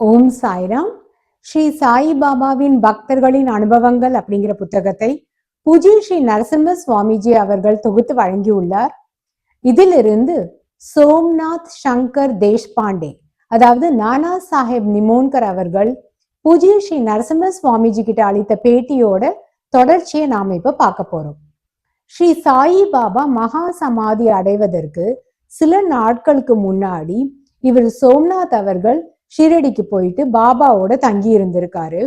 ஓம் சாய்ராம். ஸ்ரீ சாய் பாபாவின் பக்தர்களின் அனுபவங்கள் அப்படிங்கிற புத்தகத்தை பூஜ்ய ஸ்ரீ நரசிம்ம சுவாமிஜி அவர்கள் தொகுத்து வழங்கியுள்ளார். இதிலிருந்து சோம்நாத் சங்கர் தேஷ்பாண்டே அதாவது நானா சாஹேப் நிமோன்கர் அவர்கள் பூஜ்ய ஸ்ரீ நரசிம்ம சுவாமிஜி கிட்ட அளித்த பேட்டியோட தொடர்ச்சியை நாம இப்ப பார்க்க போறோம். ஸ்ரீ சாயி பாபா மகா சமாதி அடைவதற்கு சில நாட்களுக்கு முன்னாடி இவர் சோம்நாத் அவர்கள் ஷீரடிக்கு போயிட்டு பாபாவோட தங்கி இருந்திருக்காரு.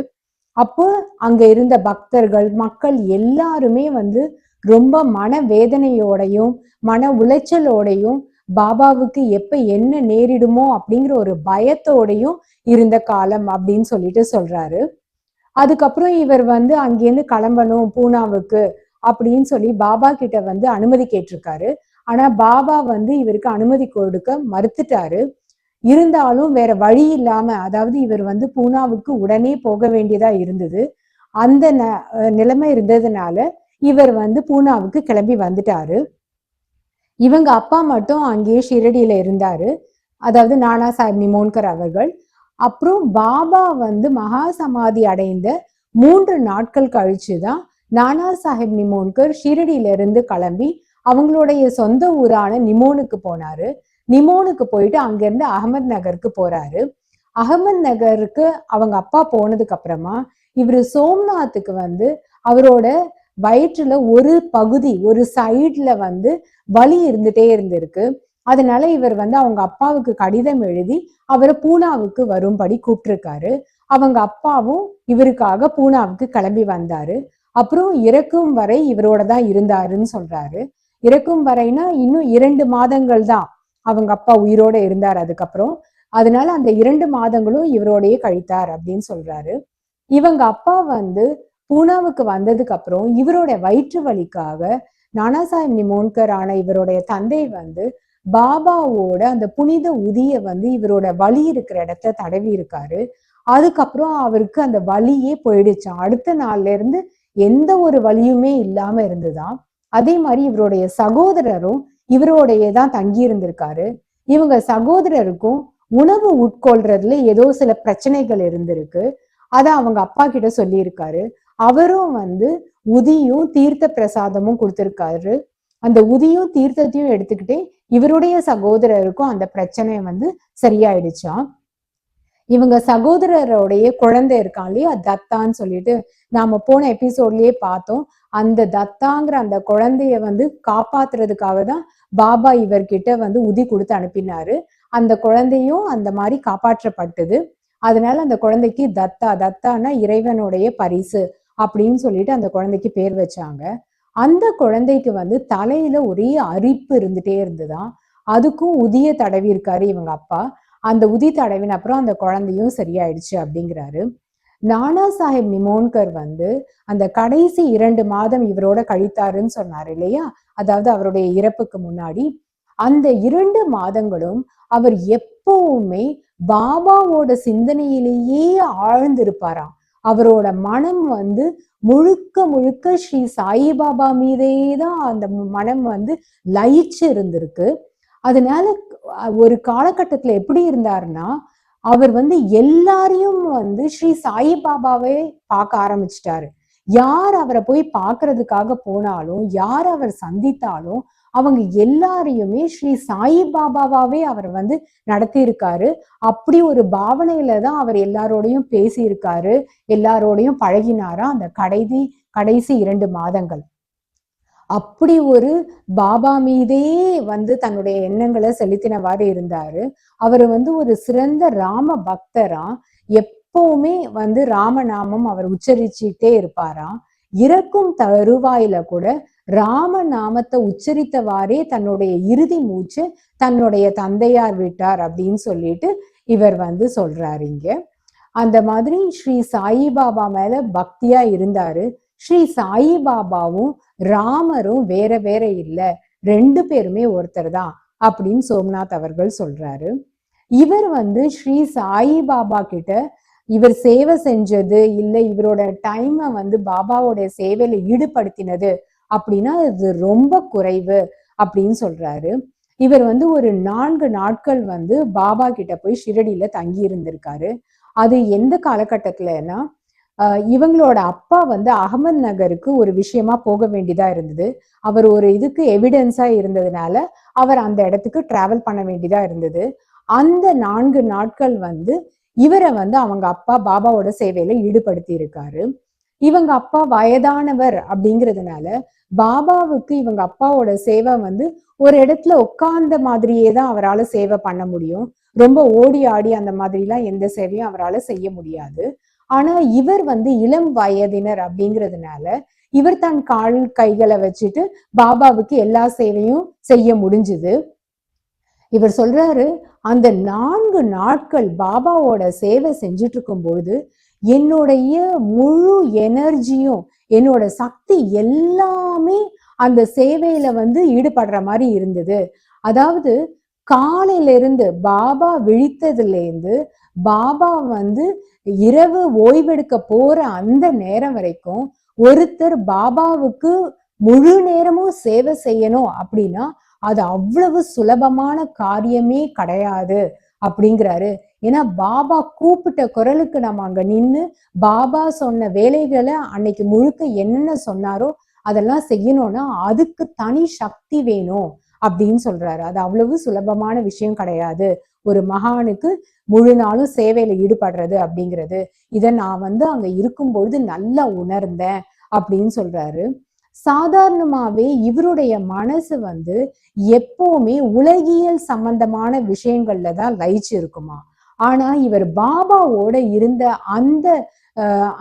அப்போ அங்க இருந்த பக்தர்கள் மக்கள் எல்லாருமே வந்து ரொம்ப மன வேதனையோடையும் மன உளைச்சலோடையும் பாபாவுக்கு எப்ப என்ன நேரிடுமோ அப்படிங்கிற ஒரு பயத்தோடையும் இருந்த காலம் அப்படின்னு சொல்லிட்டு சொல்றாரு. அதுக்கப்புறம் இவர் வந்து அங்கேருந்து கிளம்பணும் பூனாவுக்கு அப்படின்னு சொல்லி பாபா கிட்ட வந்து அனுமதி கேட்டிருக்காரு. ஆனா பாபா வந்து இவருக்கு அனுமதி கொடுக்க மறுத்துட்டாரு. இருந்தாலும் வேற வழி இல்லாம அதாவது இவர் வந்து பூனாவுக்கு உடனே போக வேண்டியதா இருந்தது. அந்த நிலைமை இருந்ததுனால இவர் வந்து பூனாவுக்கு கிளம்பி வந்துட்டாரு. இவங்க அப்பா மட்டும் அங்கேயே ஷிரடியில இருந்தாரு. அதாவது நானா சாஹிப் நிமோன்கர் அவர்கள். அப்புறம் பாபா வந்து மகா சமாதி அடைந்த மூன்று நாட்கள் கழிச்சுதான் நானா சாஹிப் நிமோன்கர் ஷிரடியில இருந்து கிளம்பி அவங்களுடைய சொந்த ஊரான நிமோனுக்கு போனாரு. நிமோனுக்கு போயிட்டு அங்கிருந்து அகமது நகருக்கு போறாரு. அகமது நகருக்கு அவங்க அப்பா போனதுக்கு அப்புறமா இவரு சோம்நாத்துக்கு வந்து அவரோட வயிற்றுல ஒரு பகுதி ஒரு சைட்ல வந்து வலி இருந்துட்டே இருந்திருக்கு. அதனால இவர் வந்து அவங்க அப்பாவுக்கு கடிதம் எழுதி அவரை பூனாவுக்கு வரும்படி கூப்பிட்டுருக்காரு. அவங்க அப்பாவும் இவருக்காக பூனாவுக்கு கிளம்பி வந்தாரு. அப்புறம் இறக்கும் வரை இவரோட தான் இருந்தாருன்னு சொல்றாரு. இறக்கும் வரைனா இன்னும் இரண்டு மாதங்கள் தான். அவங்க அப்பா உயிரோட இருந்தார் அதுக்கப்புறம். அதனால அந்த இரண்டு மாதங்களும் இவரோடையே கழித்தார் அப்படின்னு சொல்றாரு. இவங்க அப்பா வந்து பூனாவுக்கு வந்ததுக்கு அப்புறம் இவரோட வயிற்று வலிக்காக நானாசாஹிப் நிமோன்கர் ஆன இவருடைய தந்தை வந்து பாபாவோட அந்த புனித உதிய வந்து இவரோட வலி இருக்கிற இடத்த தடவி இருக்காரு. அதுக்கப்புறம் அவருக்கு அந்த வலியே போயிடுச்சான் அடுத்த நாள்ல இருந்து எந்த ஒரு வலியுமே இல்லாம இருந்துதான். அதே மாதிரி இவருடைய சகோதரரும் இவரோடையே தான் தங்கி இருந்திருக்காரு இவங்க சகோதரருக்கும் உணவு உட்கொள்றதுல ஏதோ சில பிரச்சனைகள் இருந்திருக்கு. அத அவங்க அப்பா கிட்ட சொல்லியிருக்காரு. அவரும் வந்து உதியும் தீர்த்த பிரசாதமும் கொடுத்திருக்காரு. அந்த உதியும் தீர்த்தத்தையும் எடுத்துக்கிட்டே இவருடைய சகோதரருக்கும் அந்த பிரச்சனை வந்து சரியாயிடுச்சாம் இவங்க சகோதரருடைய குழந்தை இருக்கான் இல்லையா? தத்தான்னு சொல்லிட்டு நாம போன எபிசோட்லயே பார்த்தோம். அந்த தத்தாங்கிற அந்த குழந்தைய வந்து காப்பாத்துறதுக்காக தான் பாபா இவர்கிட்ட வந்து உதி கொடுத்து அனுப்பினாரு. அந்த குழந்தையும் அந்த மாதிரி காப்பாற்றப்பட்டது. அதனால அந்த குழந்தைக்கு தத்தா தத்தானா இறைவனுடைய பரிசு அப்படின்னு சொல்லிட்டு அந்த குழந்தைக்கு பேர் வச்சாங்க. அந்த குழந்தைக்கு வந்து தலையில ஒரே அரிப்பு இருந்துட்டே இருந்துதான். அதுக்கும் உதிய தடவி இருக்காரு இவங்க அப்பா. அந்த உதி தடவின அப்புறம் அந்த குழந்தையும் சரியாயிடுச்சு அப்படிங்கிறாரு. நானா சாஹிப் நிமோன்கர் வந்து அந்த கடைசி இரண்டு மாதம் இவரோட கழித்தாருன்னு சொன்னார் இல்லையா? அதாவது அவருடைய இறப்புக்கு முன்னாடி. அந்த இரண்டு மாதங்களும் அவர் எப்பவுமே பாபாவோட சிந்தனையிலேயே ஆழ்ந்திருப்பாராம். அவரோட மனம் வந்து முழுக்க முழுக்க ஸ்ரீ சாயிபாபா மீதே தான் அந்த மனம் வந்து லயிச்சு இருந்திருக்கு அதனால ஒரு காலகட்டத்துல எப்படி இருந்தாருன்னா அவர் வந்து எல்லாரையும் வந்து ஸ்ரீ சாயி பாபாவே பார்க்க ஆரம்பிச்சிட்டாரு. யார் அவரை போய் பார்க்கறதுக்காக போனாலும் யார் அவர் சந்தித்தாலும் அவங்க எல்லாரையுமே ஸ்ரீ சாயி பாபாவாவே அவர் வந்து நடத்தி இருக்காரு அப்படி ஒரு பாவனையில தான் அவர் எல்லாரோடையும் பேசி இருக்காரு எல்லாரோடையும் பழகினாரா அந்த கடைசி கடைசி இரண்டு மாதங்கள். அப்படி ஒரு பாபா மீதே வந்து தன்னுடைய எண்ணங்களை செலுத்தினவாறு இருந்தாரு. அவர் வந்து ஒரு சிறந்த ராம பக்தரா. எப்பவுமே வந்து ராமநாமம் அவர் உச்சரிச்சுட்டே இருப்பாராம் இறக்கும் தருவாயில கூட ராம நாமத்தை உச்சரித்தவாறே தன்னுடைய இறுதி மூச்சு தன்னுடைய தந்தையார் விட்டார் அப்படின்னு சொல்லிட்டு இவர் வந்து சொல்றாரு இங்க. அந்த மாதிரி ஸ்ரீ சாயிபாபா மேல பக்தியா இருந்தாரு. ஸ்ரீ சாயிபாபாவும் ராமரும் வேற வேற இல்ல. ரெண்டு பேருமே ஒருத்தர் தான் அப்படின்னு சோம்நாத் அவர்கள் சொல்றாரு. இவர் வந்து ஸ்ரீ சாயிபாபா கிட்ட இவர் சேவை செஞ்சது இல்ல இவரோட டைமை வந்து பாபாவோட சேவையில ஈடுபடுத்தினது அப்படின்னா அது ரொம்ப குறைவு அப்படின்னு சொல்றாரு. இவர் வந்து ஒரு நான்கு நாட்கள் வந்து பாபா கிட்ட போய் ஷிரடியில தங்கி இருந்திருக்காரு. அது எந்த காலகட்டத்துலன்னா இவங்களோட அப்பா வந்து அகமது நகருக்கு ஒரு விஷயமா போக வேண்டியதா இருந்தது. அவர் ஒரு இதுக்கு எவிடென்ஸா இருந்ததுனால அவர் அந்த இடத்துக்கு டிராவல் பண்ண வேண்டியதா இருந்தது. அந்த நான்கு நாட்கள் வந்து இவரை வந்து அவங்க அப்பா பாபாவோட சேவையில ஈடுபடுத்தி இருக்காரு. இவங்க அப்பா வயதானவர் அப்படிங்கிறதுனால பாபாவுக்கு இவங்க அப்பாவோட சேவை வந்து ஒரு இடத்துல உட்கார்ந்த மாதிரியே தான் அவரால் சேவை பண்ண முடியும். ரொம்ப ஓடி ஆடி அந்த மாதிரிலாம் எந்த சேவையும் அவரால் செய்ய முடியாது. ஆனா இவர் வந்து இளம் வயதினர் அப்படிங்கிறதுனால இவர் தன் கால் கைகளை வச்சுட்டு பாபாவுக்கு எல்லா சேவையும் செய்ய முடிஞ்சுது. இவர் சொல்றாரு அந்த நான்கு நாட்கள் பாபாவோட சேவை செஞ்சுட்டு இருக்கும்போது என்னுடைய முழு எனர்ஜியும் என்னோட சக்தி எல்லாமே அந்த சேவையில வந்து ஈடுபடுற மாதிரி இருந்தது. அதாவது காலையில இருந்து பாபா விழித்ததுல இருந்து பாபா வந்து இரவு ஓய்வெடுக்க போற அந்த நேரம் வரைக்கும் ஒருத்தர் பாபாவுக்கு முழு நேரமும் சேவை செய்யணும் அப்படின்னா அது அவ்வளவு சுலபமான காரியமே கிடையாது அப்படிங்கிறாரு. ஏன்னா பாபா கூப்பிட்ட குரலுக்கு நம்ம அங்க நின்னு பாபா சொன்ன வேலைகளை அன்னைக்கு முழுக்க என்னென்ன சொன்னாரோ அதெல்லாம் செய்யணும்னா அதுக்கு தனி சக்தி வேணும் அப்படின்னு சொல்றாரு. அது அவ்வளவு சுலபமான விஷயம் கிடையாது. ஒரு மகானுக்கு முழு நாளும் சேவையில ஈடுபடுறது அப்படிங்கிறது. இதை நான் வந்து அங்க இருக்கும்பொழுது நல்லா உணர்ந்தேன் அப்படின்னு சொல்றாரு. சாதாரணமாவே இவருடைய மனசு வந்து எப்பவுமே உலகியல் சம்பந்தமான விஷயங்கள்ல தான் லயிச்சு இருக்குமா? ஆனா இவர் பாபாவோட இருந்த அந்த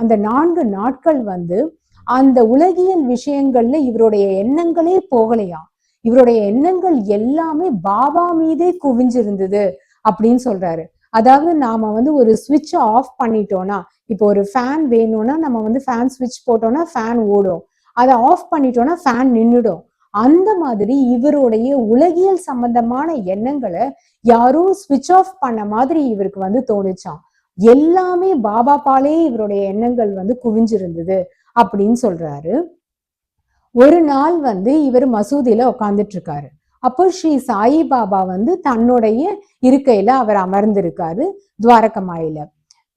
அந்த நான்கு நாட்கள் வந்து அந்த உலகியல் விஷயங்கள்ல இவருடைய எண்ணங்களே போகலையா? இவருடைய எண்ணங்கள் எல்லாமே பாபா மீதே குவிஞ்சிருந்தது அப்படின்னு சொல்றாரு. அதாவது நாம வந்து ஒரு சுவிட்ச் ஆஃப் பண்ணிட்டோம்னா இப்போ ஒரு ஃபேன் வேணும்னா நம்ம வந்து ஃபேன் சுவிட்ச் போட்டோம்னா ஃபேன் ஓடும். அதை ஆஃப் பண்ணிட்டோம்னா ஃபேன் நின்னுடும். அந்த மாதிரி இவருடைய உலகியல் சம்பந்தமான எண்ணங்களை யாரோ சுவிட்ச் ஆஃப் பண்ண மாதிரி இவருக்கு வந்து தோணுச்சான் எல்லாமே பாபா பாலே இவருடைய எண்ணங்கள் வந்து குவிஞ்சிருந்தது அப்படின்னு சொல்றாரு. ஒரு நாள் வந்து இவர் மசூதியில உட்காந்துட்டு இருக்காரு. அப்போ ஸ்ரீ சாயி பாபா வந்து தன்னுடைய இருக்கையில அவர் அமர்ந்திருக்காரு துவாரகமாயில.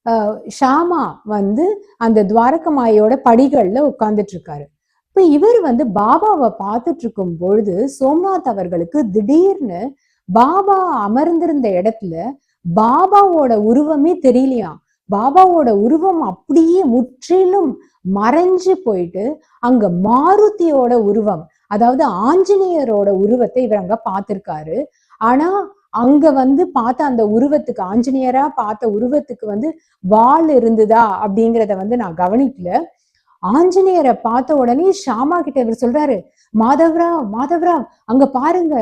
ஆஹ் ஷாமா வந்து அந்த துவாரகமாயோட படிகள்ல உட்கார்ந்துட்டு இருக்காரு இப்ப இவர் வந்து பாபாவை பார்த்துட்டு இருக்கும் பொழுது சோம்நாத் அவர்களுக்கு திடீர்னு பாபா அமர்ந்திருந்த இடத்துல பாபாவோட உருவமே தெரியலையாம் பாபாவோட உருவம் அப்படியே முற்றிலும் மறைஞ்சு போயிட்டு அங்க மாருதியோட உருவம் அதாவது ஆஞ்சநேயரோட உருவத்தை இவர் அங்க பார்த்திருக்காரு. ஆனா அங்க வந்து பார்த்த அந்த உருவத்துக்கு ஆஞ்சநேயரா பார்த்த உருவத்துக்கு வந்து வால் இருந்ததா அப்படிங்கிறத வந்து நான் கவனிக்கல. ஆஞ்சநேயரை பார்த்த உடனே ஷாமா கிட்ட இவர் சொல்றாரு மாதவராவ் மாதவராவ் அங்க பாருங்க.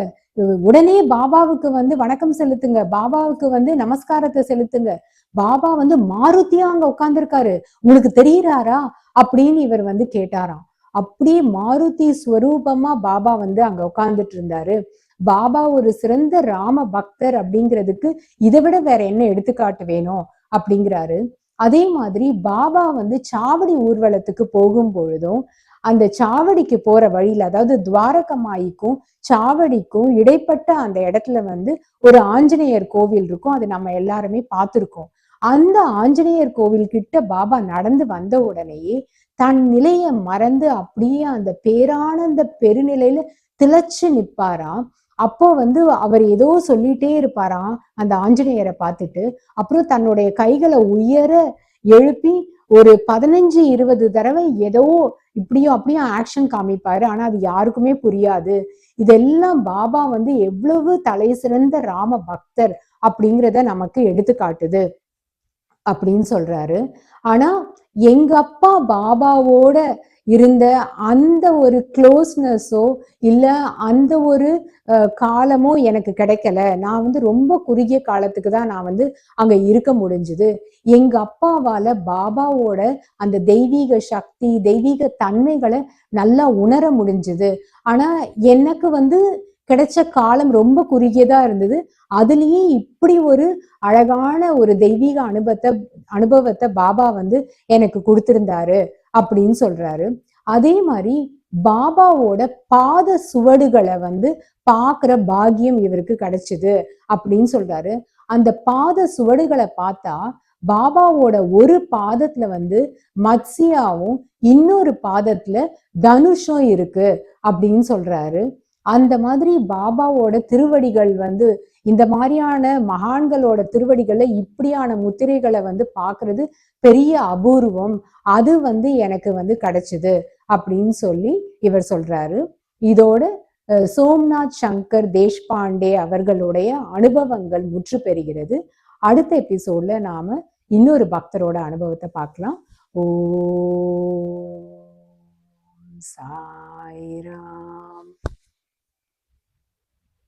உடனே பாபாவுக்கு வந்து வணக்கம் செலுத்துங்க. பாபாவுக்கு வந்து நமஸ்காரத்தை செலுத்துங்க. பாபா வந்து மாருதியா அங்க உட்கார்ந்துருக்காரு. உங்களுக்கு தெரியறாரா? அப்படின்னு இவர் வந்து கேட்டாராம். அப்படியே மாருதி ஸ்வரூபமா பாபா வந்து அங்க உட்கார்ந்துட்டு இருந்தாரு. பாபா ஒரு சிறந்த ராம பக்தர் அப்படிங்கிறதுக்கு இதை விட வேற என்ன எடுத்துக்காட்டு வேணும் அப்படிங்கிறாரு. அதே மாதிரி பாபா வந்து சாவடி ஊர்வலத்துக்கு போகும் பொழுதும் அந்த சாவடிக்கு போற வழியில அதாவது துவாரகமாயிக்கும் சாவடிக்கும் இடைப்பட்ட அந்த இடத்துல வந்து ஒரு ஆஞ்சநேயர் கோவில் இருக்கும். அது நம்ம எல்லாருமே பார்த்திருக்கோம். அந்த ஆஞ்சநேயர் கோவில் கிட்ட பாபா நடந்து வந்த உடனேயே தன் நிலையை மறந்து அப்படியே அந்த பேரானந்த பெருநிலையில திளைச்சு நிப்பாராம். அப்போ வந்து அவர் ஏதோ சொல்லிட்டே இருப்பாராம் அந்த ஆஞ்சநேயரை பார்த்துட்டு. அப்புறம் தன்னுடைய கைகளை உயர எழுப்பி ஒரு பதினஞ்சு இருபது தடவை ஏதோ இப்படியும் அப்படியும் ஆக்ஷன் காமிப்பாரு. ஆனா அது யாருக்குமே புரியாது. இதெல்லாம் பாபா வந்து எவ்வளவு தலை சிறந்த ராம பக்தர் அப்படிங்கிறத நமக்கு எடுத்து காட்டுது அப்படின்னு சொல்றாரு. ஆனா எங்க அப்பா பாபாவோட இருந்த அந்த ஒரு க்ளோஸ்னஸோ இல்ல அந்த ஒரு காலமோ எனக்கு கிடைக்கல. நான் வந்து ரொம்ப குறுகிய காலத்துக்கு தான் நான் வந்து அங்க இருக்க முடிஞ்சுது. எங்க அப்பாவால பாபாவோட அந்த தெய்வீக சக்தி தெய்வீக தன்மைகளை நல்லா உணர முடிஞ்சுது. ஆனா எனக்கு வந்து கிடைச்ச காலம் ரொம்ப குறுகியதா இருந்தது. அதுலயே இப்படி ஒரு அழகான ஒரு தெய்வீக அனுபவத்தை அனுபவத்தை பாபா வந்து எனக்கு கொடுத்திருந்தாரு அப்படின்னு சொல்றாரு. அதே மாதிரி பாபாவோட பாத சுவடுகளை வந்து பாக்குற பாக்கியம் இவருக்கு கிடைச்சது அப்படின்னு சொல்றாரு. அந்த பாத சுவடுகளை பார்த்தா பாபாவோட ஒரு பாதத்துல வந்து மத்சியாவும் இன்னொரு பாதத்துல தனுஷும் இருக்கு அப்படின்னு சொல்றாரு. அந்த மாதிரி பாபாவோட திருவடிகள் வந்து இந்த மாதிரியான மகான்களோட திருவடிகள்ல இப்படியான முத்திரைகளை வந்து பாக்குறது பெரிய அபூர்வம். அது வந்து எனக்கு வந்து கிடைச்சது அப்படின்னு சொல்லி இவர் சொல்றாரு. இதோட சோம்நாத் சங்கர் தேஷ்பாண்டே அவர்களுடைய அனுபவங்கள் முற்று பெறுகிறது. அடுத்த எபிசோட்ல நாம இன்னொரு பக்தரோட அனுபவத்தை பார்க்கலாம். ஓ சாய்ரா